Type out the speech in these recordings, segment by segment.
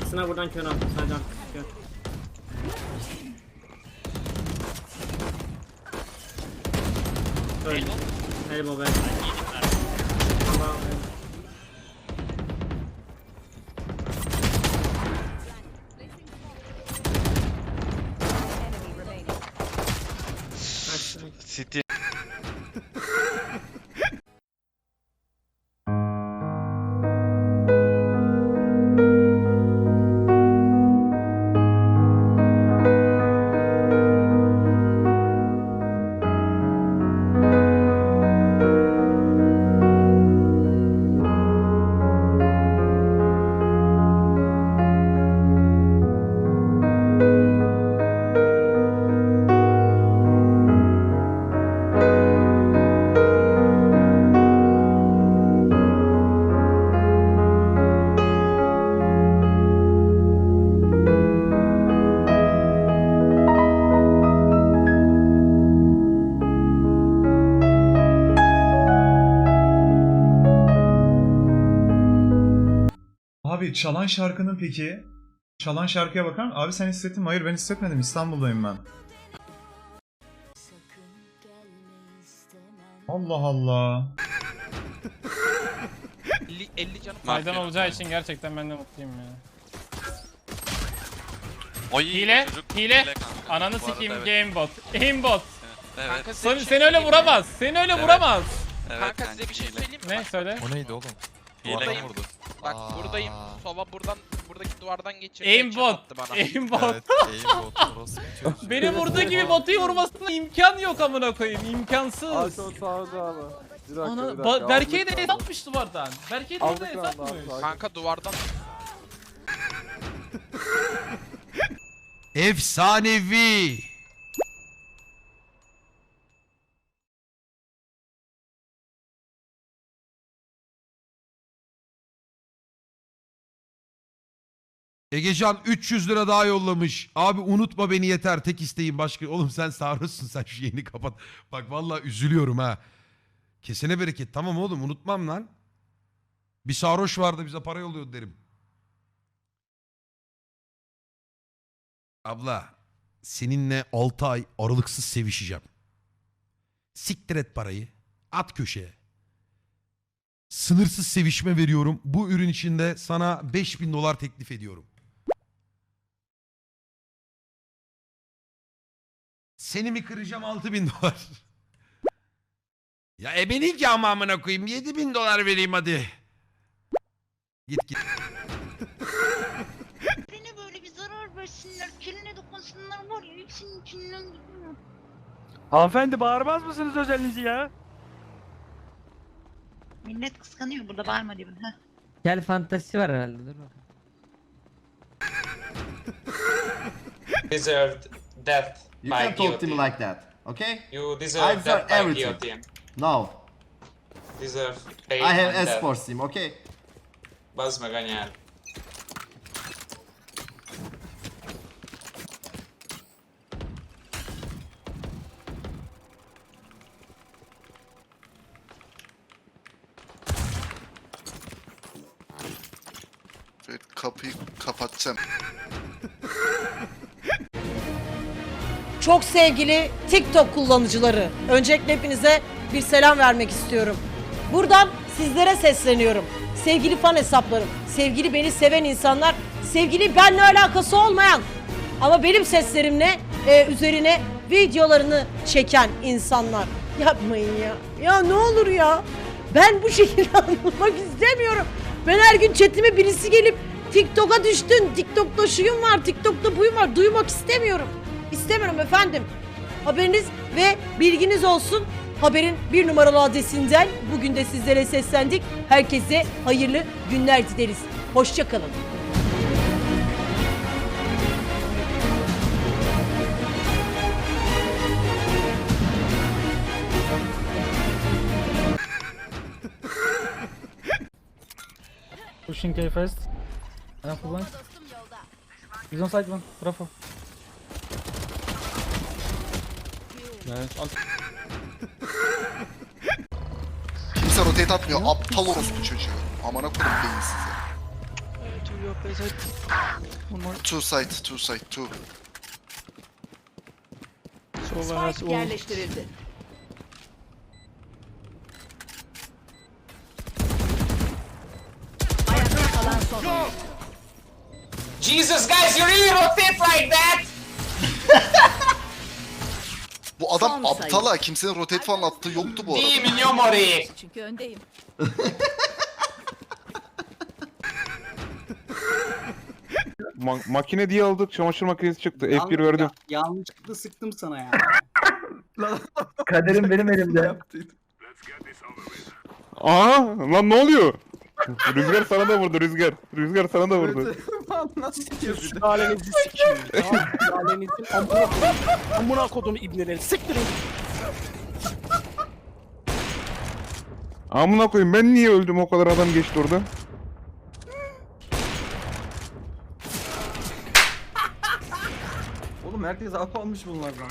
Arkasına buradan kör attı. Sadece arkası kör. Öldü. Elbow be. Tamam. Kaçtı. City. Abi çalan şarkının peki? Çalan şarkıya bakar mısın? Abi sen hissettin mi? Hayır ben hissetmedim. İstanbul'dayım ben. Allah Allah. 50, 50 canım. Faydan olacağı için gerçekten ben de mutluyum ya. Oy, Hile, çocuk hile. kanka. Ananı Bu arada sikeyim evet. gamebot. Aimbot. Evet. Kanka size Seni, bir şey seni öyle söyleyeyim mi? vuramaz. Seni öyle Evet. vuramaz. Evet, Kanka size bir şey hile. söyleyeyim mi? Ne söyle? O neydi oğlum? Hile Duvardan vurdu. Bak Aa. buradayım. Sova buradan buradaki duvardan geçirdi. Aimbot. Aimbot. Evet, aimbot. Orası. Beni vurduğu gibi botu vurmasına imkan yok amına koyayım. İmkansız. Abi çok sağda abi. Bir dakika Ana, bir dakika. de abi. atmış duvardan. Berke'yi de abi, atmış. Kanka duvardan Efsanevi. Egecan 300 lira daha yollamış. Abi unutma beni yeter tek isteğim başka. Oğlum sen sarhoşsun sen şu yayını kapat. Bak vallahi üzülüyorum ha. Kesene bereket. Tamam oğlum unutmam lan. Bir sarhoş vardı bize para yolluyordu derim. Abla seninle 6 ay aralıksız sevişeceğim. Siktir et parayı. At köşeye. Sınırsız sevişme veriyorum. Bu ürün içinde sana 5000 dolar teklif ediyorum. Seni mi kıracağım 6000 dolar? ya ebenin ki ama amına koyayım 7000 dolar vereyim hadi. Git git. Birine böyle bir zarar versinler, keline dokunsunlar var ya hepsinin içinden gidiyor. Hanımefendi bağırmaz mısınız özelinizi ya? Millet kıskanıyor burada bağırma diyorum. Heh. Gel fantasi var herhalde dur bakalım. deserved death You can't talk to me like that, okay? You deserve I'm for by everything. guillotine. No, Deserve I have and death. S4 sim, okay? Bazı Maganyal. Ve kapıyı kapatacağım. Çok sevgili TikTok kullanıcıları. Öncelikle hepinize bir selam vermek istiyorum. Buradan sizlere sesleniyorum. Sevgili fan hesaplarım, sevgili beni seven insanlar, sevgili benle alakası olmayan ama benim seslerimle e, üzerine videolarını çeken insanlar. Yapmayın ya. Ya ne olur ya. Ben bu şekilde anılmak istemiyorum. Ben her gün chatime birisi gelip TikTok'a düştün, TikTok'ta şuyum var, TikTok'ta buyum var duymak istemiyorum. İstemiyorum efendim. Haberiniz ve bilginiz olsun. Haberin bir numaralı adresinden bugün de sizlere seslendik. Herkese hayırlı günler dileriz. Hoşçakalın. Pushing K first. Have one. He's on side one. Bravo. Kimse rotate atmıyor. Aptal orospu çocuğu. Amına koyayım beyinsiz ya. Evet Two side, two side, two. Spike yerleştirildi. Ayakta kalan son. oyuncu. Jesus, guys, you really rotate like that? Bu adam Son sayı. aptal ha. Kimsenin rotate falan attığı yoktu bu arada. Di minyo mori. Çünkü öndeyim. makine diye aldık. Çamaşır makinesi çıktı. F1 verdim. Yanlışlıkla sıktım sana ya. Kaderim benim elimde. Aa lan ne oluyor? Rüzgar sana da vurdu Rüzgar. Rüzgar sana da vurdu. Nasıl sikiyorsun? Sülalenizi sikeyim. Sülalenizin amına kodum. Amına kodum ibneleri. Siktirin. Amına koyayım ben niye öldüm o kadar adam geçti orada. Oğlum herkes alp almış bunlardan.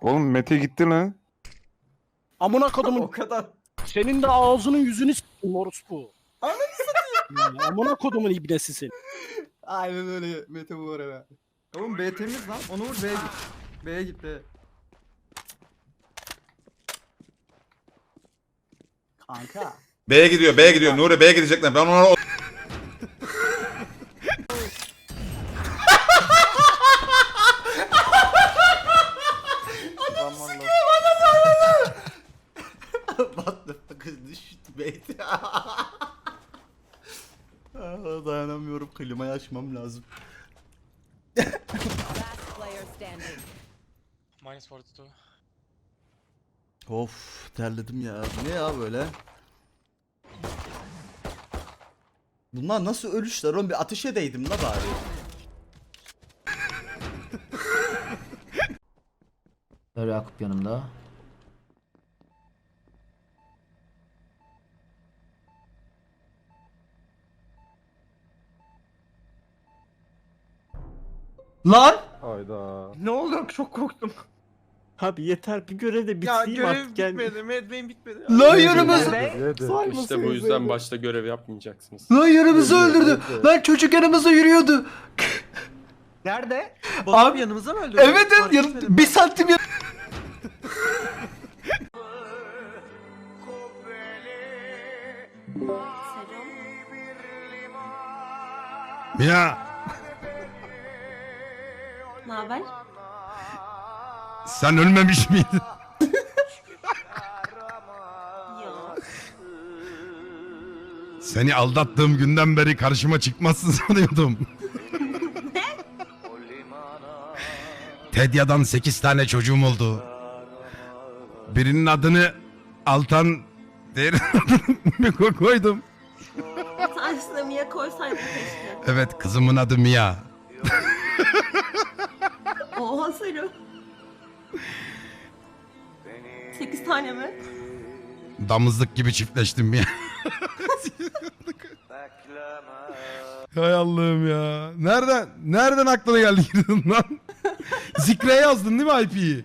Oğlum Mete gitti lan. Amına kodumun. O kadar. Senin de ağzının yüzünü s**tim orospu. Ananı satayım. Amına kodumun ibnesi. Aynen öyle Mete bu arada. Oğlum B temiz lan. Onu vur B'ye git. B'ye git B. Kanka. B'ye gidiyor B'ye gidiyor. Nuri B'ye gidecekler. Ben ona Klimayı açmam lazım. Player standing. Minus 42. Of terledim ya. Bu ne ya böyle? Bunlar nasıl ölüşler oğlum? Bir ateş edeydim la bari. Yakup yanımda. Lan! Hayda. Ne oldu? Çok korktum. Abi yeter bir görev de bitsin artık gel. Medve'in bitmedi. Lan yanımız. İşte bu yüzden başta görev yapmayacaksınız. Lan yanımızı öldürdü. Lan çocuk yanımızda yürüyordu. Nerede? Abi yanımıza mı öldürdü? Evet evet yanım, bir santim yan- Ya Ne haber? sen ölmemiş miydin? Seni aldattığım günden beri karşıma çıkmazsın sanıyordum. Tedya'dan 8 tane çocuğum oldu. Birinin adını Altan, diğerinin adını Miko koydum. Tanesine Mia koysaydım keşke. Evet kızımın adı Mia. Selo. 8 tane mi? Damızlık gibi çiftleştim ya. Hay Allah'ım ya. Nereden nereden aklına geldi lan? Zikre yazdın değil mi IP'yi?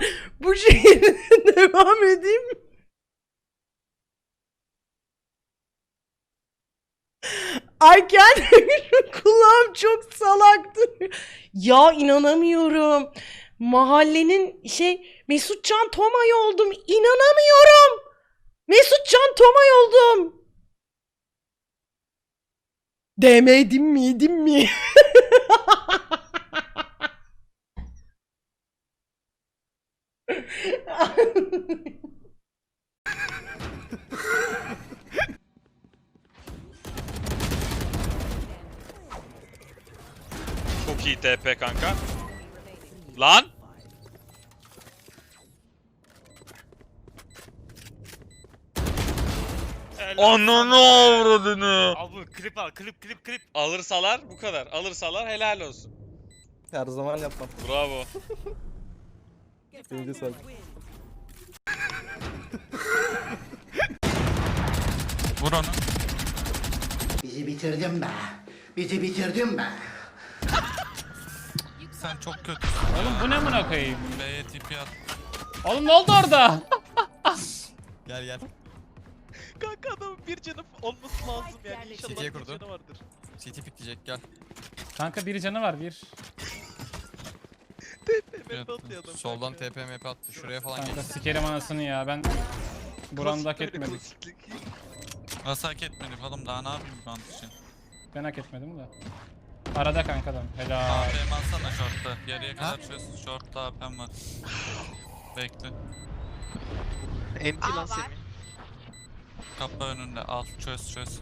Gerçekten bu şekilde devam edeyim mi? Ay kendim kulağım çok salaktı. Ya inanamıyorum. Mahallenin şey Mesutcan Tomay oldum. İnanamıyorum. Mesutcan Tomay oldum. Demedim miydim mi? Çok iyi TP kanka. Lan! Ananı avradını. Al bunu klip al klip klip klip. Alırsalar bu kadar. Alırsalar helal olsun. Her zaman yapmam. Bravo. Birinci sayı. Vur onu. Bizi bitirdin be. Bizi bitirdin be. Sen çok kötü. Oğlum bu ne amına koyayım? B'ye TP at. Oğlum ne oldu orada? Gel gel. Kanka adamın bir canı olması lazım yani. İnşallah CT'ye bir kurdu. canı vardır. CT pikleyecek gel. Kanka bir canı var bir. Adam. Soldan TP MP attı. Şuraya falan Kanka geç. sikerim anasını ya ben buramda hak etmedik. Nasıl hak etmedik oğlum daha ne yapayım bant için? Ben hak etmedim de. Arada kanka adam. Helal. AP'm alsana short'ta. Yarıya kadar çöz. Short'ta AP'm var. Bekle. Aa, lan. Semih. Kapı önünde al çöz çöz.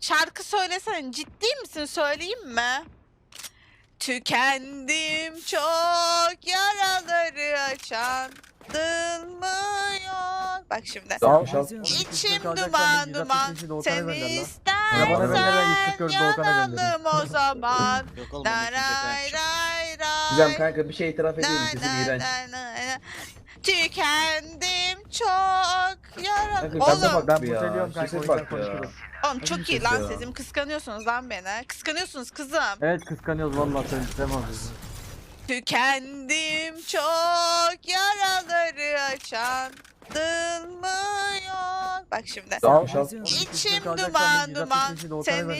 Şarkı söylesene ciddi misin söyleyeyim mi? Tükendim çok yaraları açan dılmıyor. Bak şimdi. İçim duman duman seni istersen yanalım o zaman. Ray ray ray ray. kanka bir şey itiraf na. Tükendim çok yara... Oğlum, ben bu kanka bak ya. oğlum çok iyi lan sesim kıskanıyorsunuz lan beni. Kıskanıyorsunuz kızım. Evet kıskanıyoruz vallahi sen istemez. Tükendim çok yaraları açan dılmıyor. Bak şimdi. İçim duman duman seni